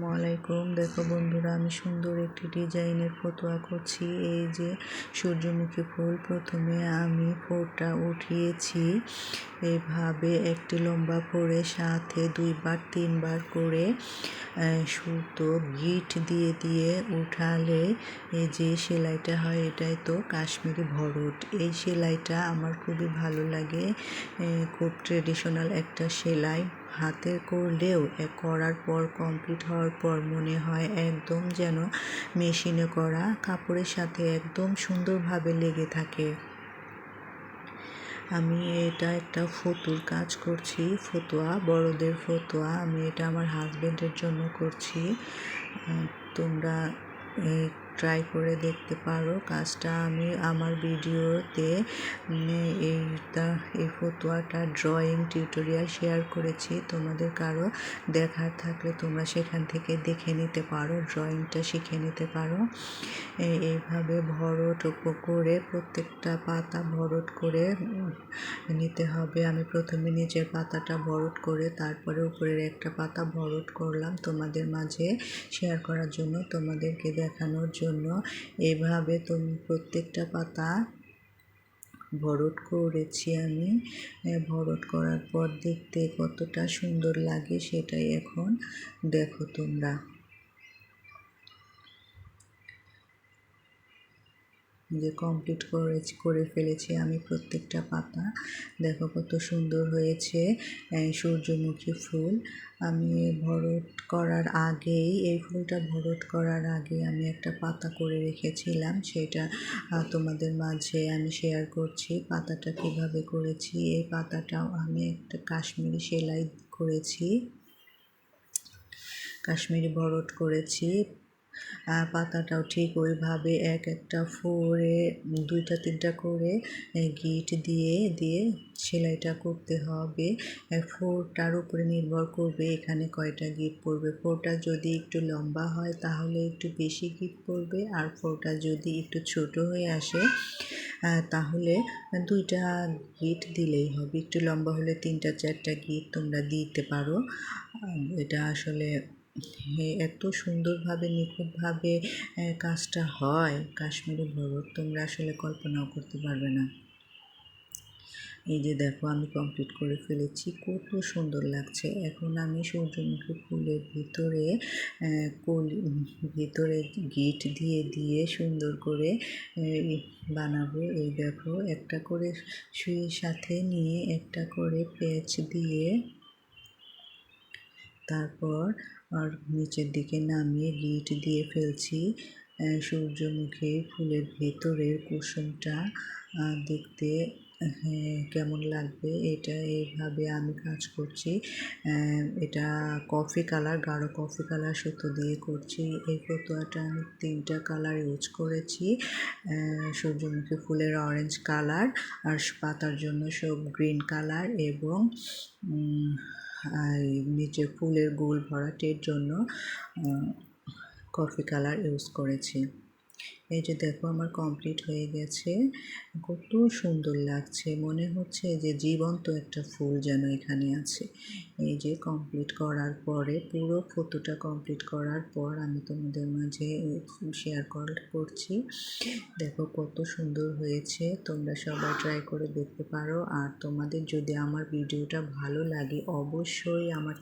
আসসালামু আলাইকুম। দেখো বন্ধুরা, আমি সুন্দর একটি ডিজাইনের ফটোয়া করছি। এই যে সূর্যমুখী ফুল, প্রথমে আমি ফোরটা উঠিয়েছি। এভাবে একটি লম্বা করে সাথে দুইবার, তিনবার করে সুতো, গিট দিয়ে দিয়ে উঠালে এই যে সেলাইটা হয়, এটাই তো কাশ্মীরি ভরট। এই সেলাইটা আমার খুবই ভালো লাগে। খুব ট্রেডিশনাল একটা সেলাই। হাতে করলেও করার পর কমপ্লিট হওয়ার পর মনে হয় একদম যেন মেশিনে করা কাপড়ের সাথে একদম সুন্দরভাবে লেগে থাকে। আমি এটা একটা ফতুর কাজ করছি, ফতুয়া, বড়দের ফতুয়া। আমি এটা আমার হাজব্যান্ডের জন্য করছি। তোমরা ট্রাই করে দেখতে পারো। কাজটা আমি আমার ভিডিওতে এইটা এই ফতুয়াটা ড্রয়িং টিউটোরিয়াল শেয়ার করেছি। তোমাদের কারও দেখার থাকলে তোমরা সেখান থেকে দেখে নিতে পারো ড্রয়িংটা শিখে নিতে পারো। এইভাবে ভরট করে, প্রত্যেকটা পাতা ভরট করে নিতে হবে। আমি প্রথমে নিচের পাতাটা ভরট করে, তারপরে উপরের একটা পাতা ভরট করলাম তোমাদের মাঝে শেয়ার করার জন্য। তোমাদেরকে দেখানোর জন্য এভাবে তুমি প্রত্যেকটা পাতা ভরট করেছি আমি। ভরট করার পর দেখতে কতটা সুন্দর লাগে সেটাই এখন দেখো তোমরা। যে কমপ্লিট করেছি করে ফেলেছি আমি প্রত্যেকটা পাতা। দেখো কত সুন্দর হয়েছে সূর্যমুখী ফুল। আমি ভরট করার আগেই, এই ফুলটা ভরট করার আগে আমি একটা পাতা করে রেখেছিলাম। সেটা তোমাদের মাঝে আমি শেয়ার করছি। পাতাটা কীভাবে করেছি, এই পাতাটাও আমি একটা কাশ্মীরি সেলাই করেছি। কাশ্মীরি ভরট করেছি। পাতাটাও ঠিক ওইভাবে এক একটা ফোরে দুইটা, তিনটা করে গিট দিয়ে দিয়ে সেলাইটা করতে হবে। ফোরটার উপরে নির্ভর করবে এখানে কয়টা গিট পড়বে। ফোরটা যদি একটু লম্বা হয় তাহলে একটু বেশি গিট পড়বে আর ফোরটা যদি একটু ছোট হয়ে আসে তাহলে দুইটা গিট দিলেই হবে। একটু লম্বা হলে তিনটা, চারটা গিট তোমরা দিতে পারো। এটা আসলে এত সুন্দরভাবে, নিখুঁতভাবে কাজটা হয়। কাশ্মীরি ভরত তোমরা আসলে কল্পনাও করতে পারবে না। এই যে দেখো, আমি কমপ্লিট করে ফেলেছি। কত সুন্দর লাগছে। এখন আমি সূর্যমুখী ফুলের ভিতরে কলি, ভিতরে গিট দিয়ে দিয়ে সুন্দর করে বানাবো। এই দেখো, একটা করে সুইয়ের সাথে নিয়ে, একটা করে পেঁচ দিয়ে তারপর আর নিচের দিকে নামিয়ে গিট দিয়ে ফেলছি। সূর্যমুখী ফুলের ভেতরের কুসুমটা দেখতে কেমন লাগবে? এটা এইভাবে আমি কাজ করছি। এটা কফি কালার, গাঢ় কফি কালার সুতো দিয়ে করছি। এই ফতোয়াটা আমি তিনটা কালার ইউজ করেছি। সূর্যমুখী ফুলের অরেঞ্জ কালার আর পাতার জন্য সব গ্রিন কালার এবং নিচে ফুলের গোল ভরাটের জন্য কফি কালার ইউজ করেছি। এই যে দেখো আমার কমপ্লিট হয়ে গেছে। কত সুন্দর লাগছে। মনে হচ্ছে যে জীবন্ত একটা ফুল যেন এখানে আছে। এই যে কমপ্লিট করার পরে, পুরো ফটোটা কমপ্লিট করার পর আমি তোমাদের মাঝে শেয়ার কল করছি। দেখো কত সুন্দর হয়েছে। তোমরা সবাই ট্রাই করে দেখতে পারো। আর তোমাদের যদি আমার ভিডিওটা ভালো লাগে, অবশ্যই আমার